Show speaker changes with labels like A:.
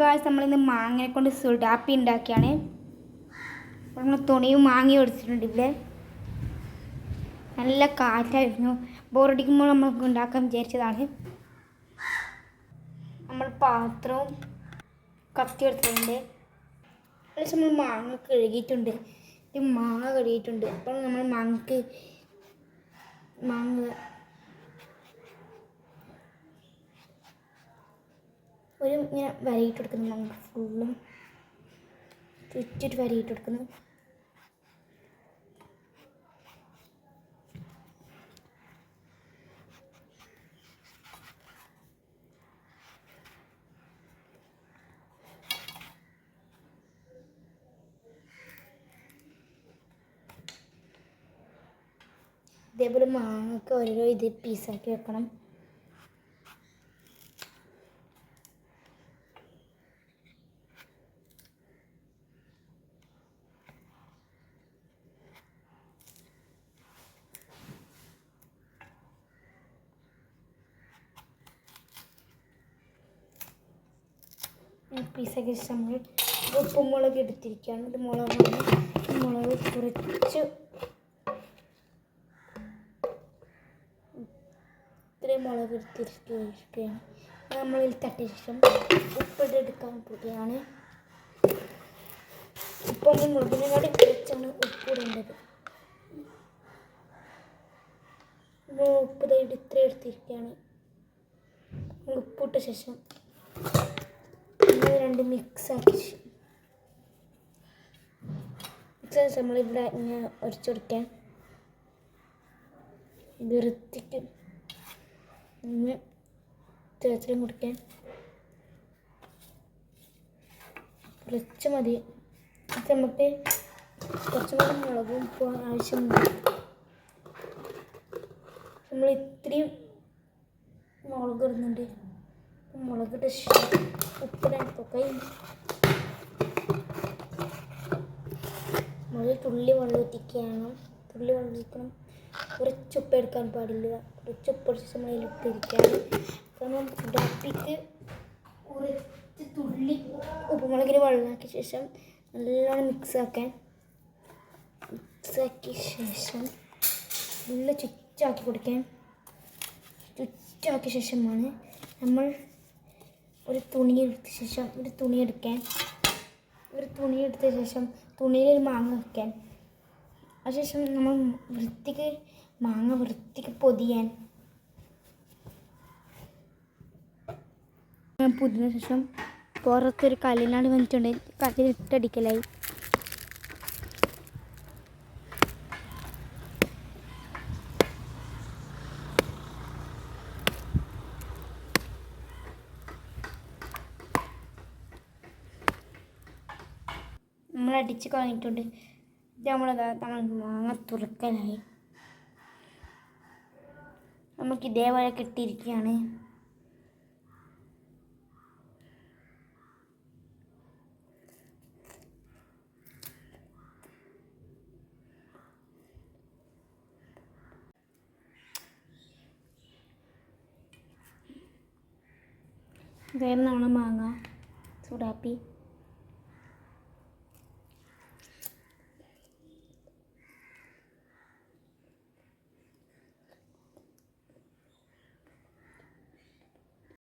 A: Guys നമ്മളിന്ന് മാങ്ങനെ കൊണ്ട് സുഡാപ്പി ഉണ്ടാക്കിയാണ്. നമ്മൾ തുണിയും മാങ്ങയും എടുത്തിട്ടുണ്ട് ഇവിടെ. നല്ല കാറ്റായിരുന്നു. ബോറടിക്കുമ്പോൾ നമ്മൾ ഉണ്ടാക്കാൻ വിചാരിച്ചതാണ്. നമ്മൾ പാത്രവും കത്തി എടുത്തിട്ടുണ്ട്. അതിൽ നമ്മൾ മാങ്ങ കഴുകിയിട്ടുണ്ട്. മാങ്ങ കഴുകിയിട്ടുണ്ട്. അപ്പോൾ നമ്മൾ മാങ്ങക്ക് മാങ്ങ ഒരു ഇങ്ങനെ വരയിട്ട് കൊടുക്കുന്നു. നമുക്ക് ഫുള്ളും ചുറ്റിട്ട് വരയിട്ട് കൊടുക്കുന്നു. ഇതേപോലെ മാങ്ങക്ക് ഓരോരോ ഇത് പീസാക്കി വെക്കണം. പീസാക്കി ഇഷ്ടം നമ്മൾ ഉപ്പും മുളക് എടുത്തിരിക്കുകയാണ്. ഇത് മുളകാണ് മുളക് കുറച്ച് ഇത്രയും മുളക് എടുത്തിരിക്കുകയാണ്. നമ്മൾ തട്ടിയ ശേഷം ഉപ്പിട്ട് എടുക്കാൻ പോവുകയാണ്. ഇപ്പം മുളകിനെക്കാട്ടി കുറച്ചാണ് ഉപ്പിടേണ്ടത്. ഉപ്പ് ഇത്രയും എടുത്തിരിക്കുകയാണ്. ഉപ്പിട്ട ശേഷം നമ്മൾ രണ്ട് മിക്സ് ആക്കി നമ്മളിവിടെ ഇങ്ങനെ ഉരച്ചു കൊടുക്കാൻ വൃത്തിക്ക് തേച്ചിലും കുടിക്കാൻ കുറച്ച് മതി. ഇത് നമുക്ക് കുറച്ചും കൂടി മുളകും ഉപ്പും ആവശ്യമുണ്ട്. നമ്മൾ ഇത്രയും മുളക് ഇടുന്നുണ്ട്. മുളകിട്ട് ഉപ്പിനൊക്കെ മുളക് തുള്ളി വെള്ളം ഒറ്റിക്കണം തുള്ളി വെള്ളം ഒറ്റിക്കണം കുറച്ച് ഉപ്പ് എടുക്കാൻ പാടില്ല. കുറച്ച് ഉപ്പ് ഒഴിച്ച് നമ്മൾ അതിലിട്ടിരിക്കുകയാണ് കാരണം ഡപ്പിക്ക് കുറച്ച് തുള്ളി ഉപ്പുമുളകിന് വെള്ളമാക്കിയ ശേഷം നല്ലോണം മിക്സ് ആക്കാൻ. മിക്സ് ആക്കിയ ശേഷം നല്ല ചുറ്റാക്കി കൊടുക്കാൻ. ചുറ്റാക്കിയ ശേഷമാണ് നമ്മൾ ഒരു തുണി എടുത്ത ശേഷം ഒരു തുണി എടുക്കാൻ ഒരു തുണി എടുത്ത ശേഷം തുണിയിൽ ഒരു മാങ്ങ വെക്കാൻ. അതിനുശേഷം നമ്മൾ വൃത്തിക്ക് മാങ്ങ വൃത്തിക്ക് പൊതിയാൻ. പൊതിഞ്ഞ ശേഷം പുറത്തൊരു കല്ലിനാട് വന്നിട്ടുണ്ട് കല്ലിലിട്ടടിക്കലായി നമ്മൾ അടിച്ച് കളഞ്ഞിട്ടുണ്ട് നമ്മളതാ മാങ്ങ തുറക്കലായി. നമുക്ക് ഇതേപോലെ കിട്ടിയിരിക്കുകയാണ്. ഇതായിരുന്നാണ് മാങ്ങ. ചൂടാപ്പി